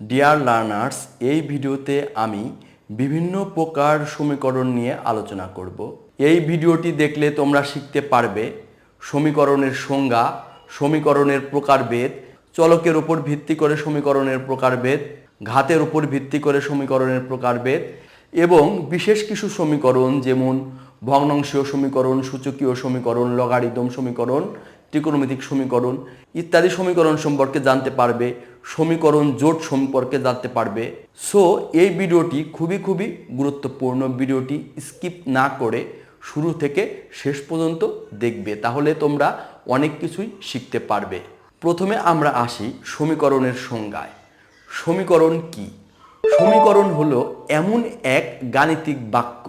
Dear learners এই ভিডিওতে আমি বিভিন্ন প্রকার সমীকরণ নিয়ে আলোচনা করব। এই ভিডিওটি দেখলে তোমরা শিখতে পারবে সমীকরণের সংজ্ঞা, সমীকরণের প্রকারভেদ, চলকের উপর ভিত্তি করে সমীকরণের প্রকারভেদ, ঘাতের উপর ভিত্তি করে সমীকরণের প্রকারভেদ এবং বিশেষ কিছু সমীকরণ যেমন ভগ্নাংশীয় সমীকরণ, সূচকীয় সমীকরণ, লগারিদম সমীকরণ, ত্রিকোণমিতিক সমীকরণ ইত্যাদি সমীকরণ সম্পর্কে জানতে পারবে। সমীকরণ জোট সম্পর্কে জানতে পারবে। সো এই ভিডিওটি খুবই খুবই গুরুত্বপূর্ণ ভিডিওটি। স্কিপ না করে শুরু থেকে শেষ পর্যন্ত দেখবে, তাহলে তোমরা অনেক কিছুই শিখতে পারবে। প্রথমে আমরা আসি সমীকরণের সংজ্ঞায়। সমীকরণ কি? সমীকরণ হলো এমন এক গাণিতিক বাক্য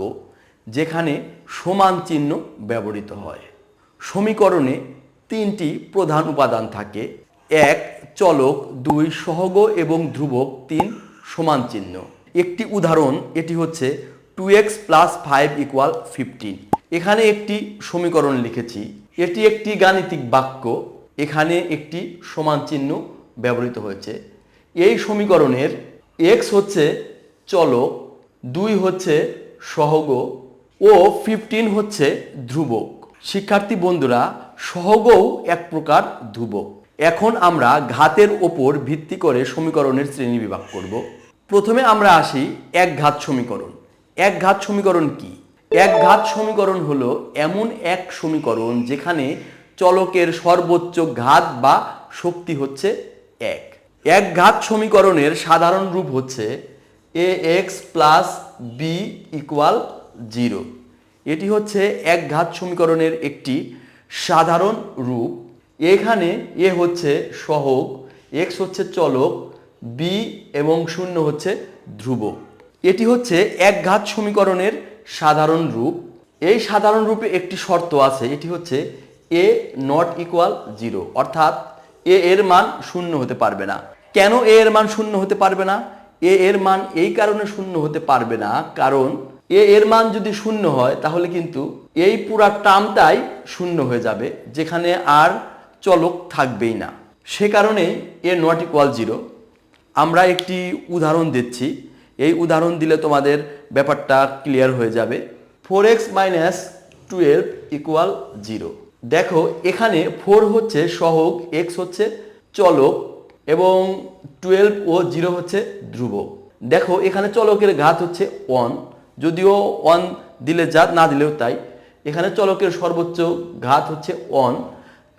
যেখানে সমান চিহ্ন ব্যবহৃত হয়। সমীকরণে তিনটি প্রধান উপাদান থাকে। এক, চলক, দুই, সহগ এবং ধ্রুবক, তিন, সমান চিহ্ন। একটি উদাহরণ, এটি হচ্ছে two x plus five equal fifteen এখানে একটি সমীকরণ লিখেছি। এটি একটি গাণিতিক বাক্য। এখানে একটি সমান চিহ্ন ব্যবহৃত হয়েছে। এই সমীকরণের এক্স হচ্ছে চলক, দুই হচ্ছে সহগ ও ফিফটিন হচ্ছে ধ্রুবক। শিক্ষার্থী বন্ধুরা, সহগও এক প্রকার ধ্রুবক। এখন আমরা ঘাতের ওপর ভিত্তি করে সমীকরণের শ্রেণি বিভাগ করব। প্রথমে আমরা আসি এক ঘাত সমীকরণ। এক ঘাত সমীকরণ কি? এক ঘাত সমীকরণ হলো এমন এক সমীকরণ যেখানে চলকের সর্বোচ্চ ঘাত বা শক্তি হচ্ছে এক। এক ঘাত সমীকরণের সাধারণ রূপ হচ্ছে a x plus b equal zero এটি হচ্ছে এক ঘাত সমীকরণের একটি সাধারণ রূপ। এখানে এ হচ্ছে সহগ, এক্স হচ্ছে চলক, বি এবং শূন্য হচ্ছে ধ্রুবক। এটি হচ্ছে এক ঘাত সমীকরণের সাধারণ রূপ। এই সাধারণ রূপে একটি শর্ত আছে, এটি হচ্ছে এ নট ইকুয়াল জিরো। অর্থাৎ এ এর মান শূন্য হতে পারবে না। কেন এ এর মান শূন্য হতে পারবে না? এ এর মান এই কারণে শূন্য হতে পারবে না, কারণ এ এর মান যদি শূন্য হয়, তাহলে কিন্তু এই পুরা টার্মটাই শূন্য হয়ে যাবে, যেখানে আর চলক থাকবেই না। সে কারণেই এ নট ইকুয়াল জিরো আমরা একটি উদাহরণ দিচ্ছি। এই উদাহরণ দিলে তোমাদের ব্যাপারটা ক্লিয়ার হয়ে যাবে। Four x minus twelve equal zero দেখো, এখানে ফোর হচ্ছে সহগ এক্স হচ্ছে চলক এবং টুয়েলভ ও জিরো হচ্ছে ধ্রুবক দেখো, এখানে চলকের ঘাত হচ্ছে ওয়ান যদিও ওয়ান দিলে যা না দিলেও তাই। এখানে চলকের সর্বোচ্চ ঘাত হচ্ছে ওয়ান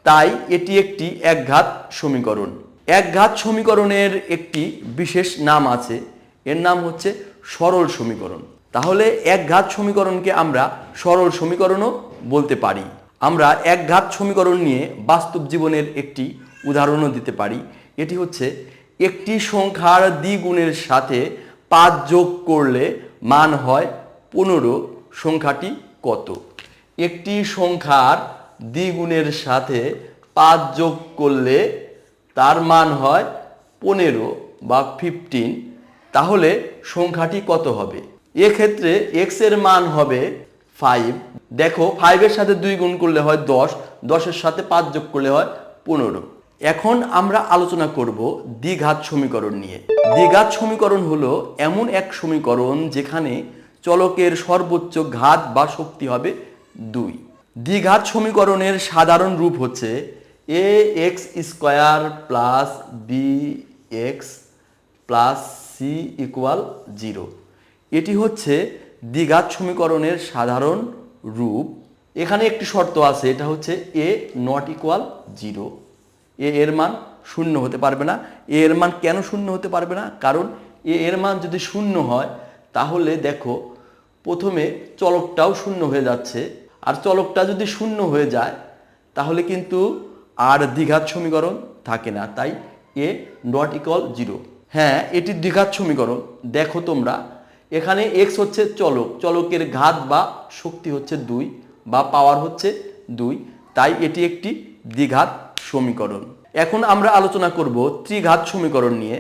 তাই এটি একটি একঘাত সমীকরণ। একঘাত সমীকরণের একটি বিশেষ নাম আছে। এর নাম হচ্ছে সরল সমীকরণ। তাহলে একঘাত সমীকরণকে আমরা সরল সমীকরণও বলতে পারি। আমরা একঘাত সমীকরণ নিয়ে বাস্তব জীবনের একটি উদাহরণও দিতে পারি। এটি হচ্ছে একটি সংখ্যার দ্বিগুণের সাথে পাঁচ যোগ করলে মান হয় পনেরো। সংখ্যাটি কত? একটি সংখ্যার দ্বিগুণের সাথে পাঁচ যোগ করলে তার মান হয় পনেরো বা ফিফটিন তাহলে সংখ্যাটি কত হবে? এক্ষেত্রে এক্সের মান হবে ফাইভ দেখো ফাইভের সাথে দুই গুণ করলে হয় দশ দশের সাথে পাঁচ যোগ করলে হয় পনেরো। এখন আমরা আলোচনা করব দ্বিঘাত সমীকরণ নিয়ে। দ্বিঘাত সমীকরণ হলো এমন এক সমীকরণ যেখানে চলকের সর্বোচ্চ ঘাত বা শক্তি হবে দুই। দ্বিঘাত সমীকরণের সাধারণ রূপ হচ্ছে a x square plus b x plus c equal zero এটি হচ্ছে দ্বিঘাত সমীকরণের সাধারণ রূপ। এখানে একটি শর্ত আছে, এটা হচ্ছে a not equal zero a এর মান শূন্য হতে পারবে না। এ এর মান কেন শূন্য হতে পারবে না? কারণ এ এর মান যদি শূন্য হয়, তাহলে দেখো, প্রথমে চলকটাও শূন্য হয়ে যাচ্ছে। আর চলকটা যদি শূন্য হয়ে যায়, তাহলে কিন্তু আর দ্বিঘাত সমীকরণ থাকে না, তাই এ নট ইকল জিরো হ্যাঁ এটি দ্বিঘাত সমীকরণ। দেখো তোমরা, এখানে এক্স হচ্ছে চলক, চলকের ঘাত বা শক্তি হচ্ছে দুই বা পাওয়ার হচ্ছে দুই, তাই এটি একটি দ্বিঘাত সমীকরণ। এখন আমরা আলোচনা করব ত্রিঘাত সমীকরণ নিয়ে।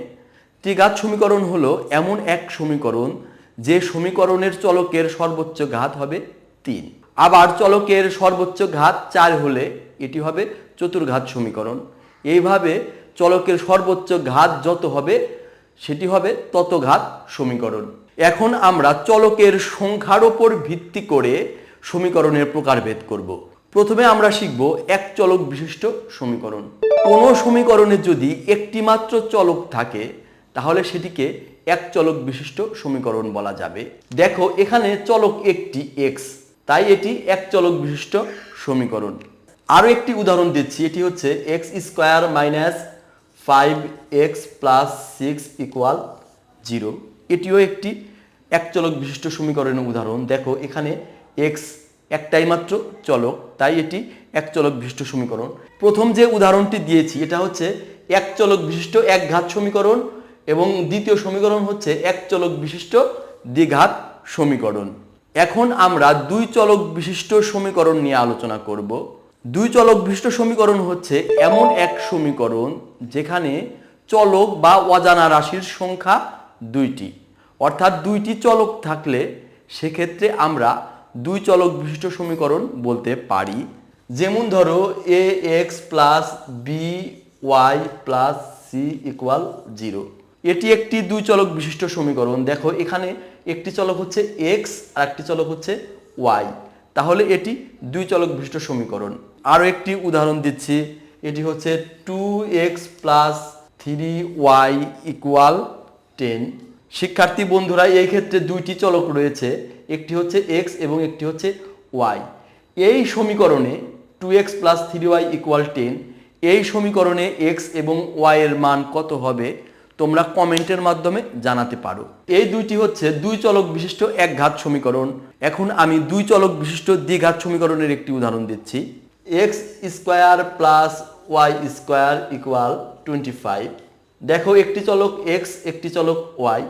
ত্রিঘাত সমীকরণ হলো এমন এক সমীকরণ, যে সমীকরণের চলকের সর্বোচ্চ ঘাত হবে তিন। আবার চলকের সর্বোচ্চ ঘাত চার হলে এটি হবে চতুর্ঘাত সমীকরণ। এইভাবে চলকের সর্বোচ্চ ঘাত যত হবে, সেটি হবে তত ঘাত সমীকরণ। এখন আমরা চলকের সংখ্যার ওপর ভিত্তি করে সমীকরণের প্রকারভেদ করব। প্রথমে আমরা শিখব এক চলক বিশিষ্ট সমীকরণ। কোনো সমীকরণে যদি একটি মাত্র চলক থাকে, তাহলে সেটিকে এক চলক বিশিষ্ট সমীকরণ বলা যাবে। দেখো, এখানে চলক একটি এক্স তাই এটি এক চলক বিশিষ্ট সমীকরণ। আরও একটি উদাহরণ দিচ্ছি, এটি হচ্ছে x square minus five x plus six equal zero এটিও একটি এক চলক বিশিষ্ট সমীকরণের উদাহরণ। দেখো, এখানে এক্স একটাই মাত্র চলক, তাই এটি এক চলক বিশিষ্ট সমীকরণ। প্রথম যে উদাহরণটি দিয়েছি, এটা হচ্ছে এক চলক বিশিষ্ট এক ঘাত সমীকরণ এবং দ্বিতীয় সমীকরণ হচ্ছে এক চলক বিশিষ্ট দ্বিঘাত সমীকরণ। এখন আমরা দুই চলক বিশিষ্ট সমীকরণ নিয়ে আলোচনা করব। দুই চলক বিশিষ্ট সমীকরণ হচ্ছে এমন এক সমীকরণ যেখানে চলক বা অজানা রাশির সংখ্যা দুইটি। অর্থাৎ দুইটি চলক থাকলে সেক্ষেত্রে আমরা দুই চলক বিশিষ্ট সমীকরণ বলতে পারি। যেমন ধরো a x plus b y plus c equal zero এটি একটি দুই চলক বিশিষ্ট সমীকরণ। দেখো, এখানে একটি চলক হচ্ছে এক্স আর একটি চলক হচ্ছে ওয়াই তাহলে এটি দুই চলক বিশিষ্ট সমীকরণ। আরও একটি উদাহরণ দিচ্ছি। এটি হচ্ছে two x plus three y equal ten শিক্ষার্থী বন্ধুরা, এই ক্ষেত্রে দুইটি চলক রয়েছে। একটি হচ্ছে এক্স এবং একটি হচ্ছে ওয়াই এই সমীকরণে two x plus three y equal ten এই সমীকরণে এক্স এবং ওয়াই এর মান কত হবে? তোমরা কমেন্টের মাধ্যমে জানাতে পারো। এই দুইটি হচ্ছে দুই চলক বিশিষ্ট এক ঘাত সমীকরণ। এখন আমি দুই চলক বিশিষ্ট দ্বিঘাত সমীকরণের একটি উদাহরণ দিচ্ছি। X square plus y square equal twenty five. দেখো একটি চলক এক্স, একটি চলক ওয়াই।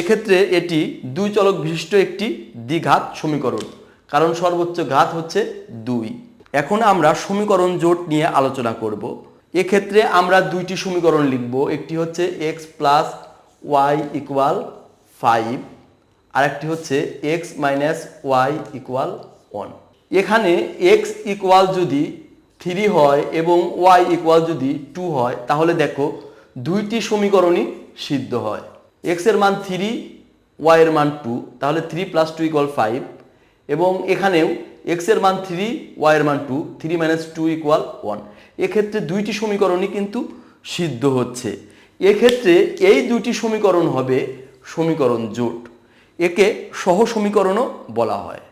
এক্ষেত্রে এটি দুই চলক বিশিষ্ট একটি দ্বিঘাত সমীকরণ। কারণ সর্বোচ্চ ঘাত হচ্ছে দুই। এখন আমরা সমীকরণ জোট নিয়ে আলোচনা করব। এক্ষেত্রে আমরা দুইটি সমীকরণ লিখব। একটি হচ্ছে x plus y equal five আর একটি হচ্ছে x minus y equal one এখানে এক্স ইকুয়াল যদি থ্রি হয় এবং ওয়াই ইকুয়াল যদি টু হয়, তাহলে দেখো দুইটি সমীকরণই সিদ্ধ হয়। এক্সের মান থ্রি ওয়াই এর মান টু তাহলে three plus two equal five এবং এখানেও এক্সের মান থ্রি ওয়াই এর মান two three minus two equal one এক্ষেত্রে দুইটি সমীকরণই কিন্তু সিদ্ধ হচ্ছে। এক্ষেত্রে এই দুইটি সমীকরণ হবে সমীকরণ জোট। একে সহ সমীকরণও বলা হয়।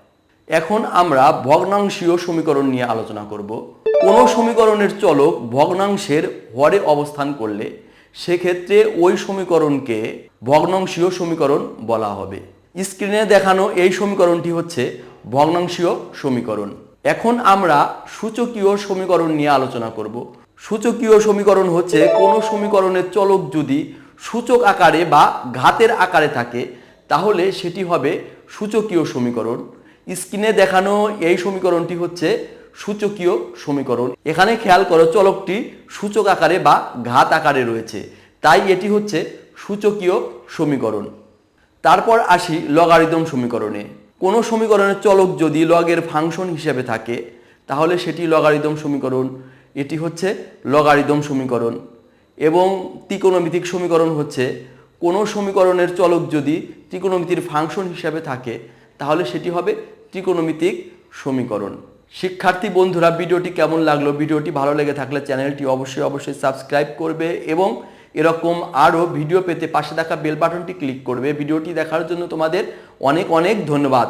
এখন আমরা ভগ্নাংশীয় সমীকরণ নিয়ে আলোচনা করব। কোনো সমীকরণের চলক ভগ্নাংশের হরে অবস্থান করলে সেক্ষেত্রে ওই সমীকরণকে ভগ্নাংশীয় সমীকরণ বলা হবে। স্ক্রিনে দেখানো এই সমীকরণটি হচ্ছে ভগ্নাংশীয় সমীকরণ। এখন আমরা সূচকীয় সমীকরণ নিয়ে আলোচনা করব। সূচকীয় সমীকরণ হচ্ছে কোনো সমীকরণের চলক যদি সূচক আকারে বা ঘাতের আকারে থাকে, তাহলে সেটি হবে সূচকীয় সমীকরণ। স্ক্রিনে দেখানো এই সমীকরণটি হচ্ছে সূচকীয় সমীকরণ। এখানে খেয়াল করো চলকটি সূচক আকারে বা ঘাত আকারে রয়েছে, তাই এটি হচ্ছে সূচকীয় সমীকরণ। তারপর আসি লগারিদম সমীকরণে। কোনো সমীকরণের চলক যদি লগের ফাংশন হিসেবে থাকে, তাহলে সেটি লগারিদম সমীকরণ। এটি হচ্ছে লগারিদম সমীকরণ। এবং ত্রিকোণমিতিক সমীকরণ হচ্ছে, কোনো সমীকরণের চলক যদি ত্রিকোণমিতির ফাংশন হিসেবে থাকে, তাহলে সেটি হবে ত্রিকোণমিতিক সমীকরণ। শিক্ষার্থী বন্ধুরা, ভিডিওটি কেমন লাগল? ভিডিওটি ভালো লেগে থাকলে চ্যানেলটি অবশ্যই অবশ্যই সাবস্ক্রাইব করবে এবং এরকম আরও ভিডিও পেতে পাশে থাকা বেল বাটনটি ক্লিক করবে। ভিডিওটি দেখার জন্য তোমাদের অনেক অনেক ধন্যবাদ।